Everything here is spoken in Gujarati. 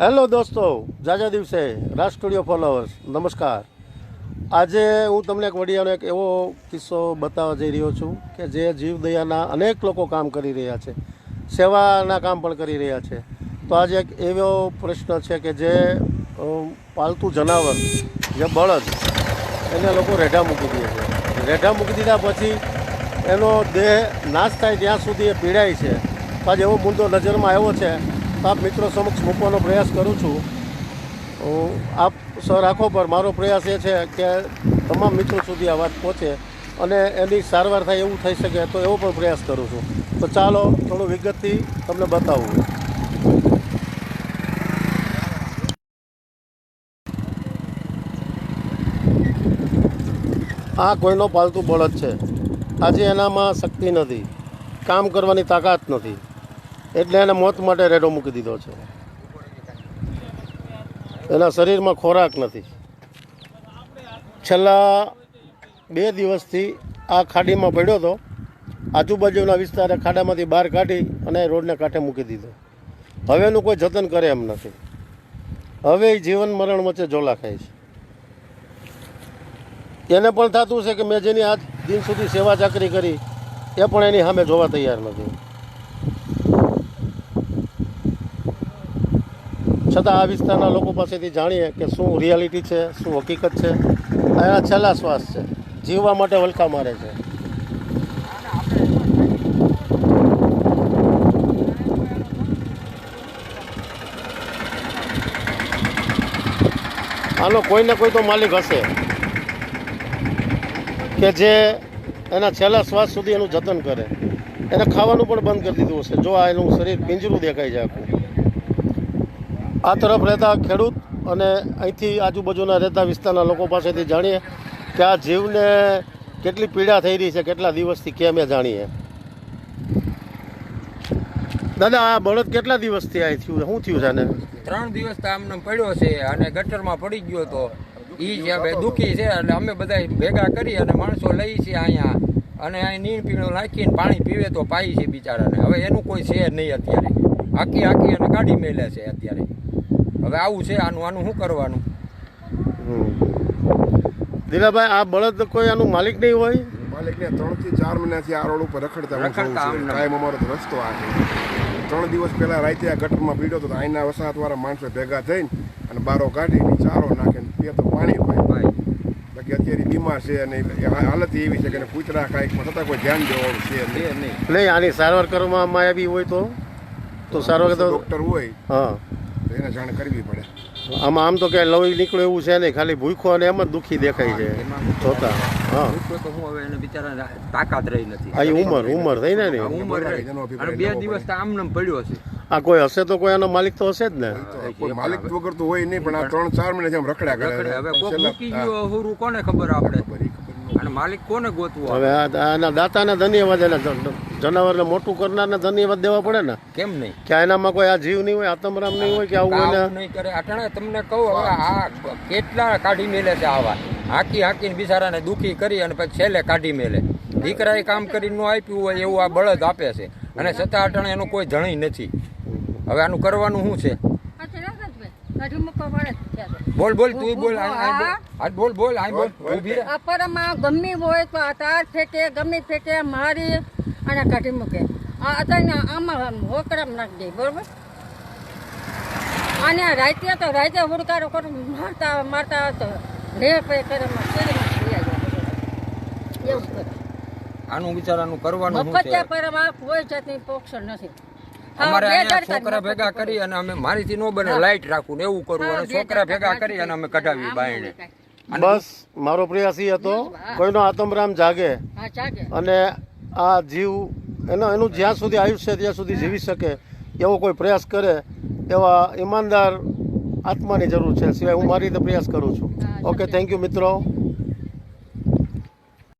હેલો દોસ્તો. જાજા દિવસે, રાજ સ્ટુડિયો ફોલોઅર્સ નમસ્કાર. આજે હું તમને એક વડિયાનો એક એવો કિસ્સો બતાવવા જઈ રહ્યો છું કે જે જીવદયાના અનેક લોકો કામ કરી રહ્યા છે, સેવાના કામ પણ કરી રહ્યા છે. તો આજે એક એવો પ્રશ્ન છે કે જે પાલતુ જનાવર, જે બળદ, એને લોકો રેઢા મૂકી દે છે. રેઢા મૂકી દીધા પછી એનો દેહ નાશ થાય ત્યાં સુધી એ પીડાય છે. તો આજે એવો મુદ્દો નજરમાં આવ્યો છે આપ મિત્રો સમક્ષ મૂકવાનો પ્રયાસ કરું છું. હું આપ સર આંખો પર મારો પ્રયાસ એ છે કે તમામ મિત્રો સુધી આ વાત પહોંચે અને એની સારવાર થાય એવું થઈ શકે તો એવો પણ પ્રયાસ કરું છું. તો ચાલો થોડું વિગતથી તમને બતાવું. આ કોઈનો પાલતુ બળદ છે. આજે એનામાં શક્તિ નથી. કામ કરવાની તાકાત નથી. એટલે એને મોત માટે રેડો મૂકી દીધો છે. એના શરીરમાં ખોરાક નથી. છેલ્લા બે દિવસથી આ ખાડીમાં પડ્યો હતો. આજુબાજુના વિસ્તારે ખાડામાંથી બહાર કાઢી અને રોડને કાંઠે મૂકી દીધો. હવે એનું કોઈ જતન કરે એમ નથી. હવે એ જીવન મરણ વચ્ચે ઝોલા ખાય છે. એને પણ થતું છે કે મેં જેની આજ દિન સુધી સેવા ચાકરી કરી, એ પણ એની સામે જોવા તૈયાર નથી. છતાં આ વિસ્તારના લોકો પાસેથી જાણીએ કે શું રિયાલિટી છે, શું હકીકત છે. એના છેલ્લા શ્વાસ છે. જીવવા માટે વલખા મારે છે. આનો કોઈ ને કોઈ તો માલિક હશે કે જે એના છેલ્લા શ્વાસ સુધી એનું જતન કરે. એને ખાવાનું પણ બંધ કરી દીધું હશે. જો આ એનું શરીર પિંજરું દેખાય છે આખું. આ તરફ રહેતા ખેડૂત અને અહીંથી આજુબાજુના રહેતા વિસ્તારના લોકો પાસેથી જાણીએ કે આ જીવને કેટલી પીડા થઈ રહી છે, કેટલા દિવસથી કેમ એ જાણીએ. દાદા, આ બળદ કેટલા દિવસથી આ થયું? શું થયું છે ત્રણ દિવસ તો આમને પડ્યો છે અને ગટરમાં પડી ગયો હતો એ જે દુઃખી છે એટલે અમે બધા ભેગા કરી અને માણસો લઈ છે અહીંયા. અને અહીં નીણ પીણું નાખીને પાણી પીવે તો પાઈ છે બિચારાને. હવે એનું કોઈ છે નહીં અત્યારે. આખી આખી અને કાઢી મેલે છે અત્યારે. હવે આવું છે આનું આનું શું કરવાનું. દિલાભાઈ આ બળદ કોઈ આનું માલિક નહીં હોય? માલિકને ત્રણથી ચાર મહિનાથી આ રોડ ઉપર રખડતા રખડતા કાયમ અમારો રસ્તો આ છે. ત્રણ દિવસ પહેલા રાતે આ ગટરમાં પીડ્યો હતો તો અહીંના વસાહત વાળા માણસો ભેગા થઈને અને બારો કાઢીને ચારો નાખે ને પીએ તો પાણી પાય. ભાઈ બાકી અત્યારે બીમાર છે અને હાલત એવી છે કે કૂતરા કાંઈક પણ છતાં કોઈ ધ્યાન દેવાનું છે છે નહીં. નહીં. નહીં આની સારવાર કરવામાં આવી હોય તો? તો સારવાર તો ડોક્ટર હોય. હા. તો એને જાણ કરવી પડે. આમાં આમ તો કે લવી નીકળે એવું છે નહીં ખાલી ભૂખો અને એમ જ દુઃખી દેખાય છે. જોતા હા. તો હું હવે એને બિચારાને તાકાત રહી નથી. આ ઉંમર ઉંમર થઈ ને ઉંમર બે દિવસ તો આમ પડ્યો છે આ કોઈ હશે તો કોઈ એનો માલિક તો હશે જ ને? કોઈ માલિક વગર તો હોય નહીં પણ આ ત્રણ ચાર મહિના જેમ રખડ્યા કરે હવે કોક મૂકી ગયો હુરું કોને ખબર આપણે અને માલિક કોને ગોતવો હવે આના દાતાના ધન્યવાદ એના જનાવરને મોટું કરનારને ધન્યવાદ દેવા પડે ને? કેમ નહીં? કે એનામાં કોઈ આ જીવ નહીં હોય આતમરામ નહીં હોય કે આવું હોય એને નહીં કરે. અટાણે તમને કહું હવે આ કેટલા કાઢી મેલે છે આવા? હાકી હાકીને બિચારાને દુખી કરી અને પછી છેલ્લે કાઢી મેલે. દીકરાએ કામ કરીને ન આપ્યું હોય એવું આ બળદ આપે છે. અને છતાં અટાણે એનું કોઈ જણી નથી. હવે આનું કરવાનું શું છે. બોલ બોલ તું બોલ. બોલ. બોલ બોલ આ બોલ. ઊભી રહે ગમે હોય તો આ તાર ફેંકે ગમે ફેંકે મારી અને કાઢી મૂકે. આ અત્યારે આમાં હોકરામ નાખી દે બરોબર? અને રાતે તો રાતે હુડકારો કરો મારતા મારતા તો રે પે કરે. એવું આનું બિચારાનું કરવાનું શું છે? મફતિયા કોઈ જાતની પોક્ષણ નથી. અમારે અહીંયા છોકરા ભેગા કરી. અને અમે મારીથી ન બને લાઈટ રાખવું ને એવું કરવું અને છોકરા ભેગા કરી. અને અમે કઢાવી બાયણે. બસ મારો પ્રયાસ એ હતો કોઈનો આતમરામ જાગે. અને આ જીવ એનો એનું જ્યાં સુધી આયુષ્ય ત્યાં સુધી જીવી શકે એવો કોઈ પ્રયાસ કરે એવા ઈમાનદાર આત્માની જરૂર છે. સિવાય હું મારી રીતે પ્રયાસ કરું છું. ઓકે થેન્ક યુ મિત્રો.